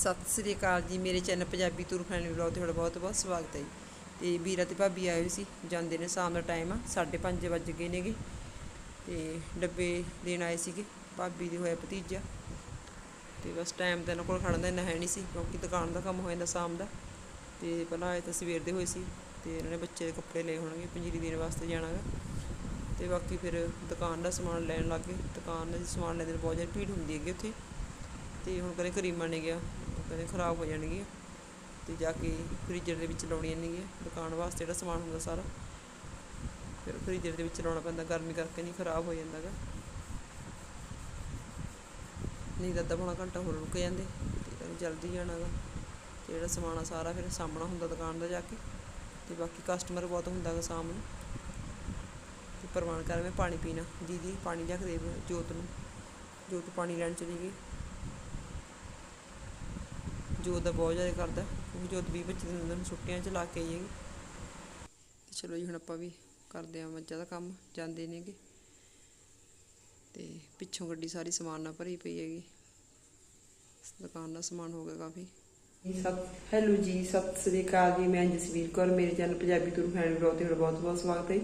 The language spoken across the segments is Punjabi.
ਸਤਿ ਸ੍ਰੀ ਅਕਾਲ ਜੀ, ਮੇਰੇ channel Punjabi tour family vlog ਤੇ ਤੁਹਾਡਾ ਬਹੁਤ ਬਹੁਤ ਸਵਾਗਤ ਹੈ ਜੀ। ਤੇ ਵੀਰਾ ਤੇ ਭਾਬੀ ਆਏ ਹੋਏ ਸੀ, ਜਾਂਦੇ ਨੇ ਸ਼ਾਮ ਦਾ ਟਾਈਮ ਆ 5:30 ਵੱਜ ਗਏ ਨੇਗੇ। ਤੇ ਡੱਬੇ ਦੇਣ ਆਏ ਸੀਗੇ, ਭਾਬੀ ਦੇ ਹੋਇਆ ਭਤੀਜਾ। ਤੇ ਬਸ ਟਾਈਮ ਤੇ ਇਹਨਾਂ ਕੋਲ ਖੜਨ ਦਾ ਇੰਨਾ ਹੈ ਨਹੀਂ ਸੀ, ਕਿਉਂਕਿ ਦੁਕਾਨ ਦਾ ਕੰਮ ਹੋ ਜਾਂਦਾ ਸ਼ਾਮ ਦਾ। ਤੇ ਪਹਿਲਾਂ ਆਏ ਤਾਂ ਸਵੇਰ ਦੇ ਹੋਏ ਸੀ, ਤੇ ਇਹਨਾਂ ਨੇ ਬੱਚੇ ਦੇ ਕੱਪੜੇ ਲਏ ਹੋਣਗੇ, ਪੰਜੀਰੀ ਦੇਣ ਵਾਸਤੇ ਜਾਣਾਗਾ। ਤੇ ਬਾਕੀ ਫਿਰ ਦੁਕਾਨ ਦਾ ਸਮਾਨ ਲੈਣ ਲੱਗ ਗਏ। ਦੁਕਾਨ ਦਾ ਸਮਾਨ ਲੈਣ ਦੇ ਬਹੁਤ ਜ਼ਿਆਦਾ ਭੀੜ ਹੁੰਦੀ ਹੈਗੀ ਉੱਥੇ। ਤੇ ਹੁਣ ਕਹਿੰਦੇ ਕਰੀਮਾਂ ਨੇ ਗਿਆ। ਉਹ ਖਰਾਬ ਹੋ ਜਾਣਗੀਆਂ ਤੇ ਜਾ ਕੇ ਫ੍ਰੀਜ਼ਰ ਦੇ ਵਿੱਚ ਲਾਉਣੀਆਂ ਨੇਗੀਆਂ ਦੁਕਾਨ ਵਾਸਤੇ ਜਿਹੜਾ ਸਮਾਨ ਹੁੰਦਾ ਸਾਰਾ। ਫਿਰ ਫ੍ਰੀਜ਼ਰ ਦੇ ਵਿੱਚ ਲਾਉਣਾ ਪੈਂਦਾ, ਗਰਮੀ ਕਰਕੇ ਨਹੀਂ ਖਰਾਬ ਹੋ ਜਾਂਦਾ ਗਾ। ਨਹੀਂ ਤਾਂ ਅੱਧਾ ਪੌਣਾ ਘੰਟਾ ਹੋਰ ਰੁਕ ਜਾਂਦੇ, ਤੇ ਕਹਿੰਦੇ ਜਲਦੀ ਜਾਣਾ ਗਾ। ਤੇ ਜਿਹੜਾ ਸਮਾਨ ਆ ਸਾਰਾ ਫਿਰ ਸਾਹਮਣਾ ਹੁੰਦਾ ਦੁਕਾਨ ਦਾ ਜਾ ਕੇ, ਤੇ ਬਾਕੀ ਕਸਟਮਰ ਬਹੁਤ ਹੁੰਦਾ ਗਾ ਸ਼ਾਮ ਨੂੰ। ਤੇ ਪ੍ਰਵਾਨ ਕਰ ਮੈਂ ਪਾਣੀ ਪੀਣਾ। ਦੀਦੀ, ਪਾਣੀ ਲਿਆ ਕੇ ਦੇ ਜੋਤ ਨੂੰ। ਜੋਤ ਪਾਣੀ ਲੈਣ ਚਲੀ ਗਈ। ਜੋਤ ਦਾ ਬਹੁਤ ਜ਼ਿਆਦਾ ਕਰਦਾ। ਕਿਉਂਕਿ ਜੋਤ 20 25 ਦਿਨ ਉਹਨਾਂ ਨੂੰ ਛੁੱਟੀਆਂ ਚ ਲਾ ਕੇ ਆਈ ਹੈਗੀ। ਤੇ ਚਲੋ ਜੀ, ਹੁਣ ਆਪਾਂ ਵੀ ਕਰਦੇ ਆਂ ਮੱਝਾਂ ਦਾ ਕੰਮ, ਜਾਂਦੇ ਨੇਗੇ ਤੇ ਪਿੱਛੋਂ ਗੱਡੀ ਸਾਰੀ ਸਮਾਨ ਨਾਲ ਭਰੀ ਪਈ ਹੈਗੀ। ਦੁਕਾਨ ਦਾ ਸਮਾਨ ਹੋ ਗਿਆ ਕਾਫੀ। ਹੈਲੋ ਜੀ, ਸਤਿ ਸ੍ਰੀ ਅਕਾਲ ਜੀ, ਮੈਂ ਜਸਵੀਰ ਕੌਰ, ਮੇਰੇ channel Punjabi tour family blog ਤੇ ਤੁਹਾਡਾ ਬਹੁਤ ਬਹੁਤ ਸਵਾਗਤ ਹੈ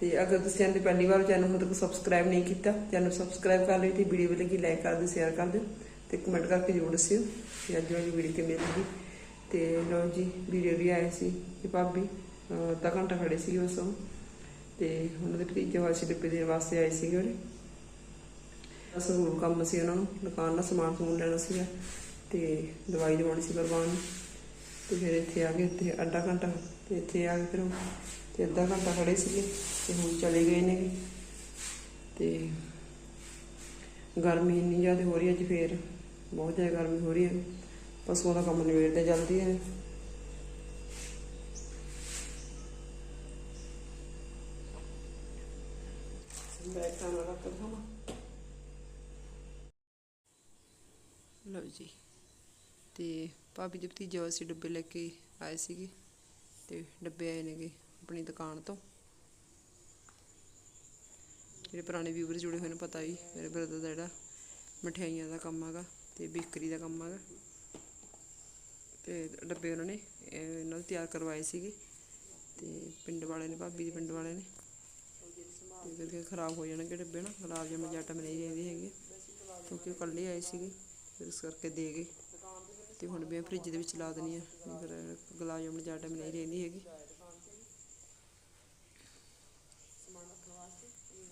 ਤੇ ਅਗਰ ਤੁਸੀਂ ਇਹਦੇ ਪਹਿਲੀ ਵਾਰ ਚੈਨਲ ਨੂੰ ਤੱਕ ਸਬਸਕ੍ਰਾਈਬ ਨਹੀਂ ਕੀਤਾ, ਚੈਨਲ ਸਬਸਕ੍ਰਾਈਬ ਕਰ ਲਿਓ ਤੇ ਵੀਡੀਓ ਵੀ ਲੱਗੀ ਲਾਈਕ ਕਰ ਦਿਓ ਸ਼ੇਅਰ ਕਰ ਦਿਓ। ਤੇ ਕਮੈਂਟ ਕਰਕੇ ਜ਼ਰੂਰ ਦੱਸਿਓ ਕਿ ਅੱਜ ਵਾਲੀ ਵੀਡੀਓ ਕਿਵੇਂ ਲੱਗੀ। ਤੇ ਲੋ ਜੀ ਵੀਡੀਓ ਵੀ ਆਏ ਸੀ ਕਿ ਭਾਬੀ, ਅਹ, ਅੱਧਾ ਘੰਟਾ ਖੜੇ ਸੀ ਉਸ ਤੋਂ ਤੇ ਉਹਨਾਂ ਦੇ ਭਤੀਜੇ ਹੋਏ ਸੀ ਡੱਬੇ ਦੇਣ ਵਾਸਤੇ ਆਏ ਸੀਗੇ ਉਹਨੇ ਬਸ ਹੋਰ ਕੰਮ ਸੀ ਉਹਨਾਂ ਨੂੰ, ਦੁਕਾਨ ਦਾ ਸਮਾਨ ਸਮੂਨ ਲੈਣਾ ਸੀਗਾ ਤੇ ਦਵਾਈ ਦਵਾਉਣੀ ਸੀ ਪਰਵਾਨ ਨੂੰ। ਤੇ ਫਿਰ ਇੱਥੇ ਆ ਗਏ ਤੇ ਅੱਧਾ ਘੰਟਾ, ਤੇ ਇੱਥੇ ਆ ਕੇ ਫਿਰ ਉਹ। ਤੇ ਅੱਧਾ ਘੰਟਾ ਖੜੇ ਸੀਗੇ ਤੇ ਹੁਣ ਚਲੇ ਗਏ ਨੇ ਤੇ ਗਰਮੀ ਇੰਨੀ ਜ਼ਿਆਦਾ ਹੋ ਰਹੀ ਹੈ ਅੱਜ ਫੇਰ। ਬਹੁਤ ਜ਼ਿਆਦਾ ਗਰਮੀ ਹੋ ਰਹੀ ਹੈ। ਪਸ਼ੂਆਂ ਦਾ ਕੰਮ ਨਿਬੇੜਦੇ ਜਲਦੀ ਹੈ। ਬੈਠ ਕੇ ਨਾ ਰੱਖ ਦਵਾਂ ਲਓ ਜੀ। ਤੇ ਭਾਬੀ ਦੇ ਭਤੀਜੇ ਹੋਏ ਡੱਬੇ ਲੈ ਕੇ ਆਏ ਸੀਗੇ ਤੇ ਡੱਬੇ ਆਏ ਨੇਗੇ ਆਪਣੀ ਦੁਕਾਨ ਤੋਂ। ਜਿਹੜੇ ਪੁਰਾਣੇ ਵਿਊਵਰ ਜੁੜੇ ਹੋਏ ਨੇ ਪਤਾ ਵੀ, ਮੇਰੇ ਬ੍ਰਦਰ ਦਾ ਜਿਹੜਾ ਮਠਿਆਈਆਂ ਦਾ ਕੰਮ ਹੈਗਾ। ਤੇ ਬੇਕਰੀ ਦਾ ਕੰਮ ਹੈਗਾ। ਤੇ ਡੱਬੇ ਉਹਨਾਂ ਨੇ, ਇਹ ਇਹਨਾਂ ਦੇ ਤਿਆਰ ਕਰਵਾਏ ਸੀਗੇ। ਤੇ ਪਿੰਡ ਵਾਲੇ ਨੇ, ਭਾਬੀ ਦੇ ਪਿੰਡ ਵਾਲੇ ਨੇ। ਤੇ ਕਰਕੇ ਖਰਾਬ ਹੋ ਜਾਣਗੇ ਡੱਬੇ ਨਾ ਗੁਲਾਬ ਜਾਮੁਨ ਜੱਟ ਨਹੀਂ ਰਹਿੰਦੀ ਹੈਗੀ। ਕਿਉਂਕਿ ਉਹ ਇਕੱਲੇ ਆਏ ਸੀਗੇ, ਫਿਰ ਇਸ ਕਰਕੇ ਦੇ ਗਏ। ਤੇ ਹੁਣ ਵੀ ਫ੍ਰਿਜ ਦੇ ਵਿੱਚ ਲਾ ਦੇਣੀ ਆ ਫਿਰ ਗੁਲਾਬ ਜਾਮੁਨ ਜੱਟ ਨਹੀਂ ਰਹਿੰਦੀ ਹੈਗੀ।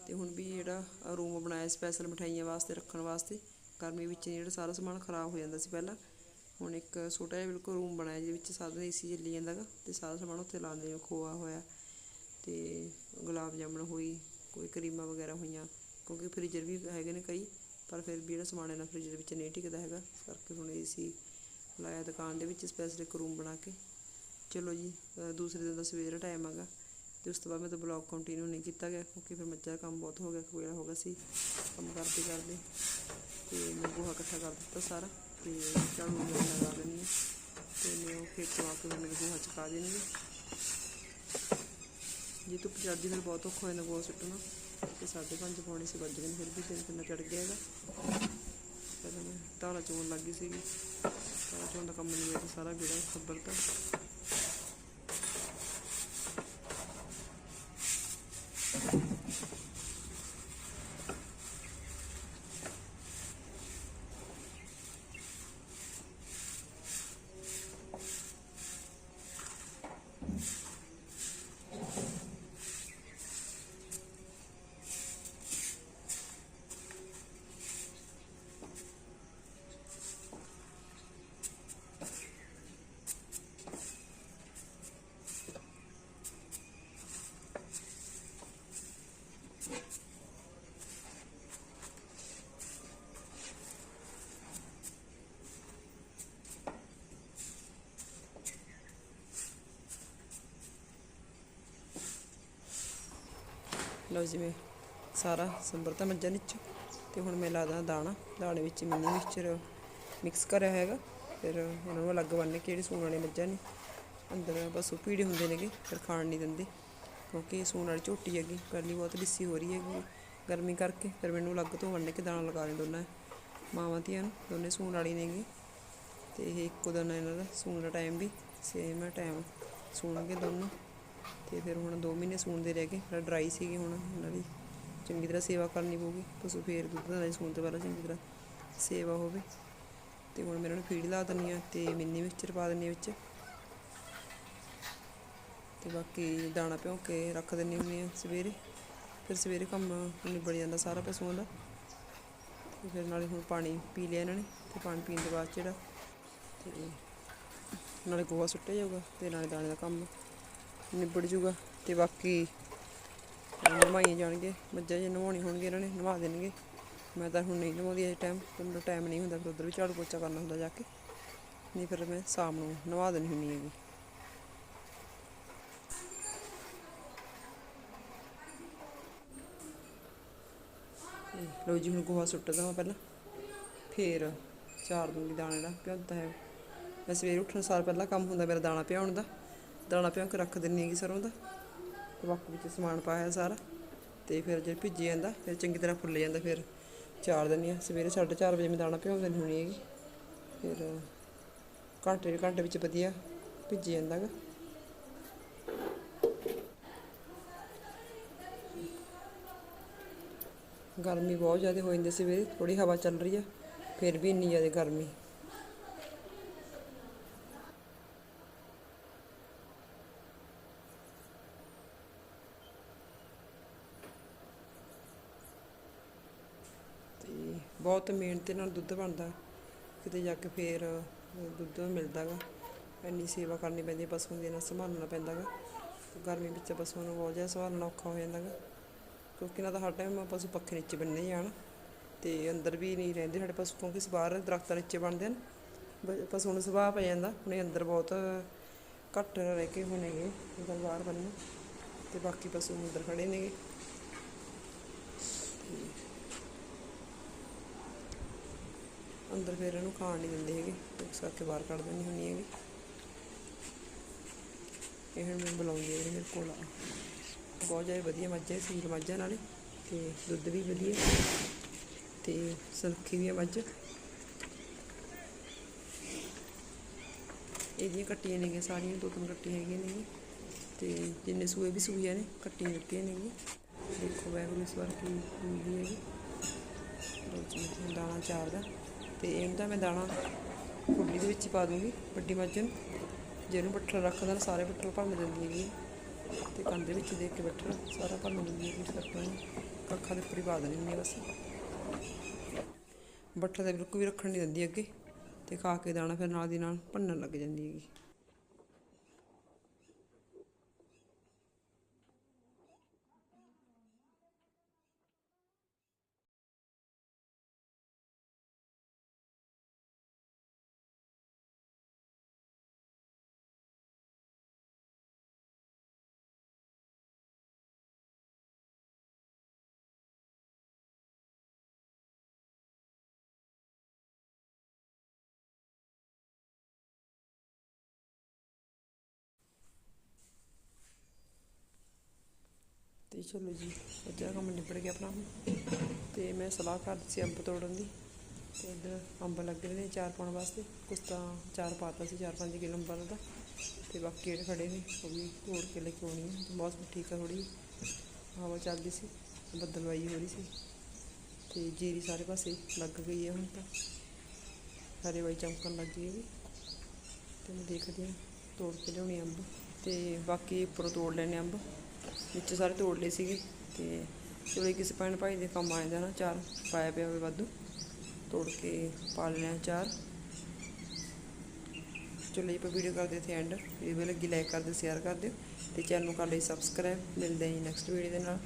ਤੇ ਹੁਣ ਵੀ ਜਿਹੜਾ ਰੂਮ ਬਣਾਇਆ ਸਪੈਸ਼ਲ ਮਠਾਈਆਂ ਵਾਸਤੇ, ਰੱਖਣ ਵਾਸਤੇ ਗਰਮੀ ਵਿੱਚ ਜਿਹੜਾ ਸਾਰਾ ਸਮਾਨ ਖਰਾਬ ਹੋ ਜਾਂਦਾ ਸੀ ਪਹਿਲਾਂ, ਹੁਣ ਇੱਕ ਛੋਟਾ ਜਿਹਾ ਬਿਲਕੁਲ ਰੂਮ ਬਣਾਇਆ ਜਿਹਦੇ ਵਿੱਚ ਸਾਰਾ ਏਸੀ ਚੱਲੀ ਜਾਂਦਾਗਾ ਤੇ ਸਾਰਾ ਸਮਾਨ ਉੱਥੇ ਲਾਉਂਦੇ ਨੇ ਖੋਆ ਹੋਇਆ ਤੇ ਗੁਲਾਬ ਜਾਮਣ ਹੋਈ, ਕੋਈ ਕਰੀਮਾਂ ਵਗੈਰਾ ਹੋਈਆਂ, ਕਿਉਂਕਿ ਫ੍ਰੀਜ਼ਰ ਵੀ ਹੈਗੇ ਨੇ ਕਈ, ਪਰ ਫਿਰ ਵੀ ਜਿਹੜਾ ਸਮਾਨ ਇਹਨਾਂ ਫ੍ਰੀਜ਼ਰ ਵਿੱਚ ਨਹੀਂ ਟਿਕਦਾ ਹੈਗਾ, ਇਸ ਕਰਕੇ ਹੁਣ ਏਸੀ ਲਾਇਆ ਦੁਕਾਨ ਦੇ ਵਿੱਚ ਸਪੈਸ਼ਲ ਇੱਕ ਰੂਮ ਬਣਾ ਕੇ। ਚਲੋ ਜੀ ਦੂਸਰੇ ਦਿਨ ਦਾ ਸਵੇਰ ਦਾ ਟਾਈਮ ਹੈਗਾ ਤੇ ਉਸ ਤੋਂ ਬਾਅਦ ਮੈਂ ਤਾਂ ਬਲੌਗ ਕੰਟੀਨਿਊ ਨਹੀਂ ਕੀਤਾ ਗਿਆ, ਕਿਉਂਕਿ ਫਿਰ ਮੱਝਾਂ ਦਾ ਕੰਮ ਬਹੁਤ ਹੋ ਗਿਆ ਕੋਇਲਾ ਹੋ ਗਿਆ ਸੀ, ਕੰਮ ਕਰਦੇ ਕਰਦੇ ਤੇ ਮੈਂ ਗੋਹਾ ਇਕੱਠਾ ਕਰ ਦਿੱਤਾ ਸਾਰਾ ਤੇ ਝਾੜੂ ਮੈਂ ਲਗਾ ਦਿੰਦੀ ਹਾਂ ਤੇ ਮੈਂ ਉਹ ਖੇਤ ਚਵਾ ਕੇ ਮੇਰੇ ਗੋਹਾ ਚਕਾ ਦੇਣਗੇ ਜੇ ਧੁੱਪ ਚੜਦੀ ਫਿਰ ਬਹੁਤ ਔਖਾ ਹੋ ਜਾਂਦਾ ਗੋਹਾ ਸੁੱਟਣਾ, ਤੇ ਸਾਢੇ ਪੰਜ ਪੌਣੇ ਸੀ ਵੱਜ ਗਏ ਫਿਰ ਵੀ ਤਿੰਨ ਕਿੰਨਾ ਚੜ ਗਿਆ ਹੈਗਾ। ਪਹਿਲਾਂ ਮੈਂ ਤਾਲਾ ਚੋਣ ਲੱਗ ਗਈ ਸੀਗੀ। ਤਾਲਾ ਚੋਣ ਦਾ ਕੰਮ ਨਹੀਂ ਹੋਇਆ ਸਾਰਾ ਗੇੜਾ ਖੱਬਰ ਤਾਂ। ਲਓ ਜਿਵੇਂ ਸਾਰਾ ਸੰਭਰ ਮੱਝਾਂ ਵਿੱਚ, ਤੇ ਹੁਣ ਮੈਂ ਲਾਦਾ ਦਾਣਾ। ਦਾਣੇ ਵਿੱਚ ਮਿੰਨੀ ਮਿਕਸਚਰ ਮਿਕਸ ਕਰਿਆ ਹੈਗਾ, ਫਿਰ ਇਹਨਾਂ ਨੂੰ ਅਲੱਗ ਬੰਨ ਕੇ ਜਿਹੜੀ ਸੂਣ ਵਾਲੇ ਮੱਝਾਂ ਨੇ, ਅੰਦਰ ਬਸ ਉਹ ਪੀੜੇ ਹੁੰਦੇ ਨੇਗੇ, ਫਿਰ ਖਾਣ ਨਹੀਂ ਦਿੰਦੇ। ਕਿਉਂਕਿ ਸੂਣ ਵਾਲੀ ਝੋਟੀ ਹੈਗੀ ਪਹਿਲੀ ਬਹੁਤ ਲਿੱਸੀ ਹੋ ਰਹੀ ਹੈਗੀ, ਗਰਮੀ ਕਰਕੇ ਫਿਰ ਮੈਨੂੰ ਅਲੱਗ ਤੋਂ ਵੰਡ ਕੇ ਦਾਣਾ ਲਗਾ ਦੇ ਦੋਨਾਂ ਮਾਵਾਂ ਧੀਆਂ ਨੂੰ, ਦੋਨੇ ਸੂਣ ਵਾਲੀ ਨੇਗੀ ਤੇ ਇਹ ਇੱਕੋ ਦਿਨ ਇਹਨਾਂ ਦਾ, ਸੂਣ ਦਾ ਟਾਈਮ ਵੀ ਸੇਮ ਹੈ ਟਾਈਮ ਸੂਣਗੇ ਦੋਨੋਂ। ਤੇ ਫਿਰ ਹੁਣ 2 ਮਹੀਨੇ ਸੂਣਦੇ ਰਹਿ ਗਏ ਫਿਰ ਡਰਾਈ ਸੀਗੇ ਹੁਣ ਇਹਨਾਂ ਦੀ, ਚੰਗੀ ਤਰ੍ਹਾਂ ਸੇਵਾ ਕਰਨੀ ਪਊਗੀ ਪਸ਼ੂ ਫੇਰ ਦੁੱਧ ਦੇਣਾ ਸੂਣ ਤੋਂ ਪਹਿਲਾਂ ਚੰਗੀ ਤਰ੍ਹਾਂ ਸੇਵਾ ਹੋਵੇ। ਤੇ ਹੁਣ ਮੈਂ ਇਹਨਾਂ ਨੂੰ ਫੀਡ ਲਾ ਦਿੰਦੀ ਆ ਤੇ ਮਿੰਨੀ ਮਿਕਸਚਰ ਪਾ ਦਿੰਦੀ ਹਾਂ ਵਿੱਚ। ਅਤੇ ਬਾਕੀ ਦਾਣਾ ਭਿਉਂ ਕੇ ਰੱਖ ਦਿੰਦੀ ਹੁੰਦੀ ਹਾਂ ਸਵੇਰੇ। ਫਿਰ ਸਵੇਰੇ ਕੰਮ ਨਿਬੜ ਜਾਂਦਾ ਸਾਰਾ ਪਸ਼ੂਆਂ ਦਾ। ਤੇ ਫਿਰ ਨਾਲੇ ਹੁਣ ਪਾਣੀ ਪੀ ਲਿਆ ਇਹਨਾਂ ਨੇ, ਤੇ ਪਾਣੀ ਪੀਣ ਦੇ ਬਾਅਦ ਜਿਹੜਾ ਤੇ ਨਾਲੇ ਗੋਹਾ ਸੁੱਟਿਆ ਜਾਊਗਾ, ਤੇ ਨਾਲੇ ਦਾਣੇ ਦਾ ਕੰਮ ਨਿਬੜ ਜੂਗਾ ਤੇ ਬਾਕੀ ਨਵਾਈਆਂ ਜਾਣਗੇ ਮੱਝਾਂ ਜੇ ਨਵਾਉਣੀ ਹੋਣਗੇ ਇਹਨਾਂ ਨੇ, ਨਵਾ ਦੇਣਗੇ। ਮੈਂ ਤਾਂ ਹੁਣ ਨਹੀਂ ਨਵਾਉਂਦੀ ਅਜੇ ਟਾਈਮ ਤੇ ਮੈਨੂੰ ਟਾਈਮ ਨਹੀਂ ਹੁੰਦਾ, ਫਿਰ ਉਧਰ ਵੀ ਝਾੜੂ ਪੋਚਾ ਕਰਨਾ ਹੁੰਦਾ ਜਾ ਕੇ। ਨਹੀਂ ਫਿਰ ਮੈਂ ਸ਼ਾਮ ਨੂੰ ਨਵਾ ਦੇਣੀ ਹੁੰਦੀ ਹੈਗੀ। ਲਓ ਜੀ, ਹੁਣ ਗੋਹਾ ਸੁੱਟਦਾ ਵਾ ਪਹਿਲਾਂ। ਫੇਰ ਚਾਰ ਦੂੰਗੀ ਦਾਣੇ ਜਿਹੜਾ ਭਿਉਂਦਾ ਹੈ? ਮੈਂ ਸਵੇਰੇ ਉੱਠਣ ਸਾਰ ਪਹਿਲਾਂ ਕੰਮ ਹੁੰਦਾ ਮੇਰਾ ਦਾਣਾ ਭਿਉਣ ਦਾ। ਦਾਣਾ ਭਿਉਂ ਕੇ ਰੱਖ ਦਿੰਨੀ ਹੈਗੀ ਸਰੋਂ ਦਾ। ਤੇ ਵਿੱਚ ਸਮਾਨ ਪਾਇਆ ਸਾਰਾ। ਤੇ ਫਿਰ ਜੇ ਭਿੱਜ ਜਾਂਦਾ, ਫਿਰ ਚੰਗੀ ਤਰ੍ਹਾਂ ਫੁੱਲ ਜਾਂਦਾ, ਫਿਰ ਚਾਰ ਦਿੰਨੀ ਆ। ਸਵੇਰੇ 4:30 ਵਜੇ ਮੈਂ ਦਾਣਾ ਭਿਉਂ ਦੇਣੀ ਹੋਣੀ ਹੈਗੀ। ਫਿਰ ਘੰਟੇ ਡੇਢ ਘੰਟੇ ਵਿੱਚ ਵਧੀਆ ਭਿੱਜ ਜਾਂਦਾ ਗਰਮੀ ਬਹੁਤ ਜ਼ਿਆਦਾ ਹੋ ਜਾਂਦੀ ਸਵੇਰੇ ਥੋੜੀ ਹਵਾ ਚੱਲ ਰਹੀ ਆ, ਫਿਰ ਵੀ ਇੰਨੀ ਜ਼ਿਆਦਾ ਗਰਮੀ। ਤੇ ਬਹੁਤ ਮਿਹਨਤ ਨਾਲ ਦੁੱਧ ਬਣਦਾ, ਕਿਤੇ ਜਾ ਕੇ ਫੇਰ ਦੁੱਧ ਮਿਲਦਾ ਗਾ। ਇੰਨੀ ਸੇਵਾ ਕਰਨੀ ਪੈਂਦੀ ਹੈ ਪਸ਼ੂਆਂ ਦੀ ਨਾਲ ਸੰਭਾਲਣਾ ਪੈਂਦਾ ਗਾ। ਗਰਮੀ ਵਿੱਚ ਪਸ਼ੂਆਂ ਨੂੰ ਬਹੁਤ ਜ਼ਿਆਦਾ ਸੰਭਾਲਣਾ ਔਖਾ ਹੋ ਜਾਂਦਾ ਗਾ। ਕਿਉਂਕਿ ਇਹਨਾਂ ਦਾ ਹਰ ਟਾਈਮ ਪਸ਼ੂ ਪੱਖੇ ਨੀਚੇ ਬੰਨੇ ਜਾਣ ਤੇ ਅੰਦਰ ਵੀ ਨਹੀਂ ਰਹਿੰਦੇ ਸਾਡੇ ਪਸ਼ੂ, ਕਿਉਂਕਿ ਬਾਹਰ ਦਰਖਤਾਂ ਨੀਚੇ ਬਣਦੇ ਹਨ। ਪਸ਼ੂ ਨੂੰ ਸੁਭਾਅ ਪੈ ਜਾਂਦਾ, ਹੁਣੇ ਅੰਦਰ ਬਹੁਤ ਘੱਟ ਰਹਿ ਕੇ ਹੋਣੇਗੇ ਅੰਦਰ ਬਾਹਰ ਬੰਨੇ। ਤੇ ਬਾਕੀ ਪਸ਼ੂ ਅੰਦਰ ਖੜੇ ਨੇਗੇ। ਅੰਦਰ ਫਿਰ ਇਹਨੂੰ ਖਾਣ ਨਹੀਂ ਦਿੰਦੇ ਹੈਗੇ ਇਸ ਕਰਕੇ ਬਾਹਰ ਕੱਢ ਦਿੰਦੀ ਹੁੰਦੀ ਹੈਗੀ। ਇਹ ਹੁਣ ਮੈਨੂੰ ਬੁਲਾਉਂਦੀ ਹੈ ਮੇਰੇ ਕੋਲ ਆ। ਬਹੁਤ ਜ਼ਿਆਦਾ ਵਧੀਆ ਮੱਝਾਂ ਸੀਲ ਮੱਝਾਂ ਨਾਲੇ ਤੇ ਦੁੱਧ ਵੀ ਵਧੀਆ ਤੇ ਸੁਰੱਖੀ ਵੀ ਮੱਝ। ਇਹਦੀਆਂ ਕੱਟੀਆਂ ਨੇਗੀਆਂ ਸਾਰੀਆਂ ਦੋ ਤਿੰਨ ਕੱਟੀਆਂ ਹੈਗੀਆਂ ਨੇਗੀਆਂ ਤੇ ਜਿੰਨੇ ਸੂਏ ਵੀ ਸੂਈਆਂ ਨੇ, ਕੱਟੀਆਂ ਦਿੱਤੀਆਂ ਨੇਗੀਆਂ ਦੇਖੋ ਵੈਗਰੂ ਇਸ ਵਾਰ ਕੀ ਹੁੰਦੀ ਹੈਗੀ ਜੀ। ਦਾਣਾ ਚਾਰ ਦਾ ਤੇ ਇਹਨੂੰ ਮੈਂ ਦਾਣਾ ਫੁੱਲੀ ਦੇ ਵਿੱਚ ਹੀ ਪਾ ਦੂੰਗੀ ਵੱਡੀ ਮੱਝ ਨੂੰ। ਜਿਹਨੂੰ ਪੱਠਲ ਰੱਖਦਾ ਨਾ, ਸਾਰੇ ਬੱਠਲ ਭੰਨ ਦਿੰਦੀ ਹੈਗੀ ਹੈ। ਤੇ ਕੰਨ ਵਿੱਚ ਦੇਖ ਕੇ ਬੈਠਣਾ, ਸਾਰਾ ਭੰਨ ਦਿੰਦੀ ਹੈ। ਇਸ ਕੱਖਾਂ ਦੇ ਉੱਪਰ ਹੀ ਪਾ ਦੇਣੀ ਹੁੰਦੀ ਬਸ। ਬੱਠਾ ਦੇ ਬਿਲਕੁਲ ਵੀ ਰੱਖਣ ਨਹੀਂ ਦਿੰਦੀ ਅੱਗੇ। ਤੇ ਖਾ ਕੇ ਦਾਣਾ ਫਿਰ ਨਾਲ ਦੀ ਨਾਲ ਭੰਨਣ ਲੱਗ ਜਾਂਦੀ ਹੈਗੀ। ਚਲੋ ਜੀ ਅੱਧਾ ਕੰਮ ਨਿਬੜ ਗਿਆ ਆਪਣਾ। ਹੁਣ। ਤੇ ਮੈਂ ਸਲਾਹ ਕਰ ਦਿੱਤੀ ਸੀ ਅੰਬ ਤੋੜਨ ਦੀ। ਤੇ ਇੱਧਰ ਅੰਬ ਲੱਗੇ ਨੇ ਚਾਰ ਪਾਉਣ ਵਾਸਤੇ। ਕੁਛ ਤਾਂ ਚਾਰ ਪਾਤਾ ਸੀ, ਚਾਰ ਪੰਜ ਕਿਲੋ ਅੰਬਾਂ ਦਾ ਤੇ। ਬਾਕੀ ਜਿਹੜੇ ਖੜੇ ਨੇ, ਉਹ ਵੀ ਤੋੜ ਕੇ ਲੈ ਕੇ ਆਉਣੀ ਹੈ। ਤੇ ਮੌਸਮ ਠੀਕ ਆ ਥੋੜੀ ਹਵਾ ਚੱਲਦੀ ਸੀ, ਬੱਦਲਵਾਈ ਹੋ ਰਹੀ ਸੀ। ਤੇ ਜੀਰੀ ਸਾਰੇ ਪਾਸੇ ਲੱਗ ਗਈ ਹੈ ਹੁਣ ਤਾਂ। ਸਾਰੇ ਵਾਈ ਚਮਕਣ ਲੱਗ ਗਈ ਹੈ ਵੀ। ਤੇ ਮੈਂ ਦੇਖਦੀ ਹਾਂ, ਤੋੜ ਕੇ ਲਿਆਉਣੀ ਅੰਬ। ਤੇ ਬਾਕੀ ਉੱਪਰੋਂ ਤੋੜ ਲੈਣੇ ਅੰਬ। ਵਿੱਚ ਸਾਰੇ ਤੋੜ ਲਏ ਸੀਗੇ ਤੇ ਚਲੋ ਇਹ ਕਿਸੇ ਭੈਣ ਭਾਈ ਦੇ ਕੰਮ ਆ ਜਾਂਦਾ ਨਾ, ਚਾਰ ਪਾਇਆ ਪਿਆ ਹੋਵੇ ਵਾਧੂ, ਤੋੜ ਕੇ ਪਾ ਲੈਣਾ ਚਾਰ। ਚਲੋ ਜੀ, ਆਪਾਂ ਵੀਡੀਓ ਕਰਦੇ ਇੱਥੇ ਐਂਡ ਵੀਡੀਓ ਲੱਗੀ ਲਾਈਕ ਕਰ ਦਿਓ ਸ਼ੇਅਰ ਕਰ ਦਿਓ ਤੇ ਚੈਨਲ ਨੂੰ ਕਰ ਲਈ ਸਬਸਕ੍ਰਾਈਬ ਮਿਲਦੇ ਹਾਂ ਜੀ ਨੈਕਸਟ ਵੀਡੀਓ ਦੇ ਨਾਲ।